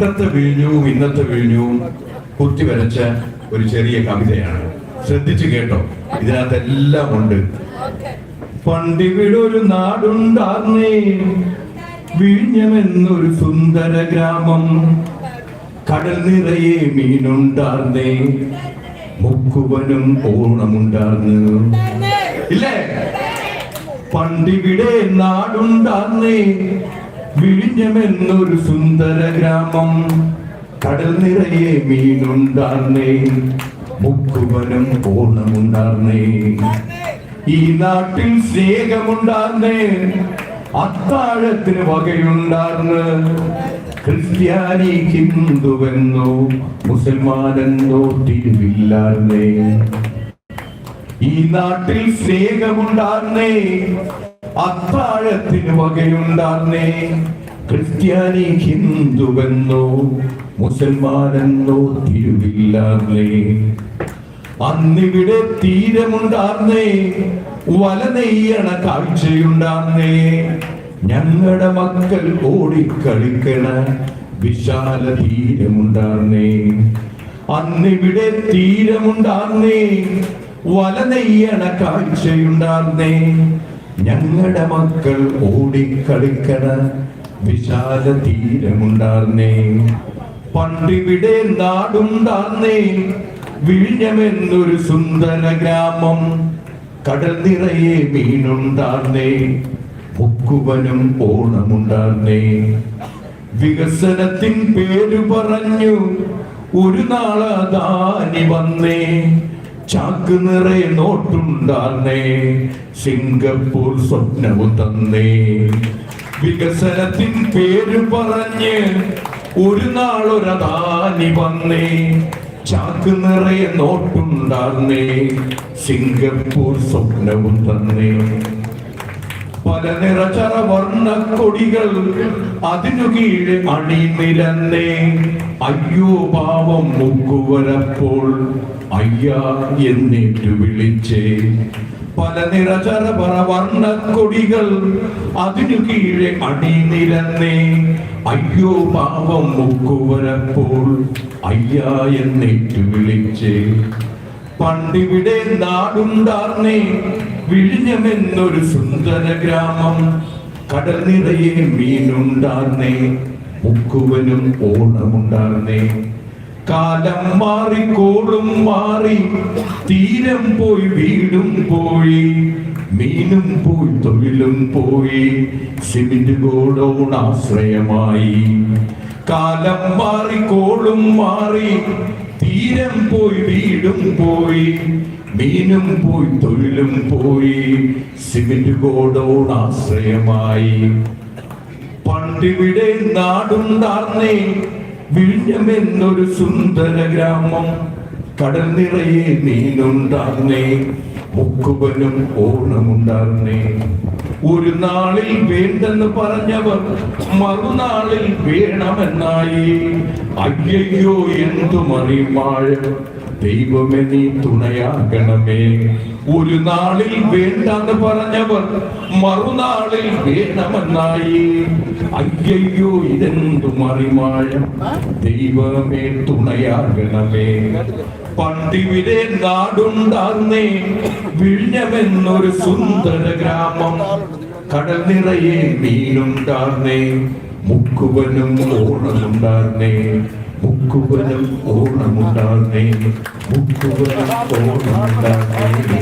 പണ്ടത്തെ വിഴിഞ്ഞവും ഇന്നത്തെ വിഴിഞ്ഞവും കുത്തി വരച്ച ഒരു ചെറിയ കവിതയാണ്. ശ്രദ്ധിച്ചു കേട്ടോ. ഇതിനകത്ത് എല്ലാം ഉണ്ട്. പണ്ടിവിടൊരു നാടുണ്ടാർന്നേ വിഴിഞ്ഞമെന്നൊരു സുന്ദര ഗ്രാമം. കടൽ നിറയെ മീനുണ്ടാർന്നേ മുക്കുവനും ഓണമുണ്ടാർന്നു. ഇല്ലേ? പണ്ടിവിടെ നാടുണ്ടാർന്നേ വിഴിഞ്ഞമെന്നൊരു സുന്ദര ഗ്രാമം കടൽ നിറയെ മീനുണ്ടാർന്നേ. മുക്കുവനം ഓണമുണ്ടാർന്നേ ഈ നാട്ടിൽ സ്നേഹമുണ്ടാർന്നേ. അത്താഴത്തിന് വകയുണ്ടാർന്ന്. ക്രിസ്ത്യാനി ഹിന്ദുവെന്നോ മുസൽമാനെന്നോ തിരുവില്ലാർന്നേ. ഈ നാട്ടിൽ സ്നേഹമുണ്ടാർന്നേ. അത്താഴത്തിന് വകയുണ്ടാർന്നേ. ക്രിസ്ത്യാനി ഹിന്ദുവെന്നോ മുസൽമാനെന്നോ തിരുവില്ലാർന്നേ. അന്നിവിടെ തീരമുണ്ടാർന്നേ. വല നെയ്യണ കാഴ്ചയുണ്ടാർന്നേ. ഞങ്ങളുടെ മക്കൾ ഓടിക്കളിക്കണ വിശാല തീരമുണ്ടാർന്നേ. അന്നിവിടെ തീരമുണ്ടാർന്നേ. വല നെയ്യണ കാഴ്ചയുണ്ടാർന്നേ. ഞങ്ങളുടെ മക്കൾ ഓടിക്കളിക്കണ വിശാല തീരമുണ്ടാർന്നേ പണ്ടിവിടെ നാടുണ്ടാർന്നേ. വിഴിഞ്ഞമെന്നൊരു സുന്ദര ഗ്രാമം. കടൽ നിറയെ മീനുണ്ടാർന്നേ. മുക്കുവനും ഓണമുണ്ടാർന്നേ. വികസനത്തിൻ പേരു പറഞ്ഞു ഒരു നാളതാനി വന്നേ. ചാക്ക് നിറയെ നോട്ടുണ്ടാന്നേ സിംഗപ്പൂർ സ്വപ്നവും തന്നേ. വികസനത്തിൻ പേര് പറഞ്ഞ് ഒരു നാളൊരതാനി വന്നേ. ചാക്ക് നിറയെ നോട്ടുണ്ടാന്നേ സിംഗപ്പൂർ സ്വപ്നവും തന്നേ. പല നിറചറ വർണക്കൊടികൾ അതിനു കീഴെ അണിനിരന്നേ അയ്യോ പാവം മുക്കുവരപ്പോൾ. അയ്യാ എന്നിട്ടു വിളിച്ചേ. പല നിറചറ പറ വർണക്കൊടികൾ അതിനു കീഴെ അണിനിരന്നേ അയ്യോ പാവം മുക്കുവരപ്പോൾ. അയ്യാ എന്നിട്ടു വിളിച്ചേ. പണ്ടിവിടെ നാടുണ്ടാർന്നേ വിഴിഞ്ഞമെന്നൊരു സുന്ദര ഗ്രാമം. കടൽ നിറയെ മീനുണ്ടാർന്നേ മുക്കുവനും ഓണമുണ്ടാർന്നേ. കാലം മാറി കോളും മാറി തീരം പോയി വീടും പോയി മീനും പോയി തൊഴിലും പോയി സിമിന്റ് ആശ്രയമായി. കാലം മാറി കോളും മാറി തീരം പോയി വീടും പോയി മീനും പോയി തൊഴിലും പോയി സിമെന്റ് ഗോഡൌൺ ആശ്രയമായി. പണ്ടിവിടെ നാടുണ്ടാർന്നേ വിഴിഞ്ഞമെന്നൊരു സുന്ദര ഗ്രാമം കടൽ നിറയെ മീനുണ്ടാർന്നേ മുക്കുവനും ഓണമുണ്ടാർന്നേ. ഒരു നാളിൽ വേണ്ടെന്ന് പറഞ്ഞവർ മറുനാളിൽ വേണമെന്നായി. അയ്യയ്യോ എന്തു മറിമാഴ ദൈവമേ നീ തുണയാകണമേ. ഒരു നാളിൽ വേണ്ടെന്ന് പറഞ്ഞവർ മറുനാളിൽ വേണമെന്നായി. അയ്യയ്യോ ഇതെന്തു മറിമാഴം ദൈവമേ തുണയാകണമേ. പണ്ടിവിടെ നാടുണ്ടാന്നേ വിഴിഞ്ഞമെന്നൊരു സുന്ദര ഗ്രാമം. കടൽ നിറയെ മീനുണ്ടാർന്നേ മുക്കുവനും ഓണമുണ്ടാർന്നേ. മുക്കുവനും ഓണമുണ്ടാർന്നേ മുക്കുവനും ഓണമുണ്ടാർന്നേ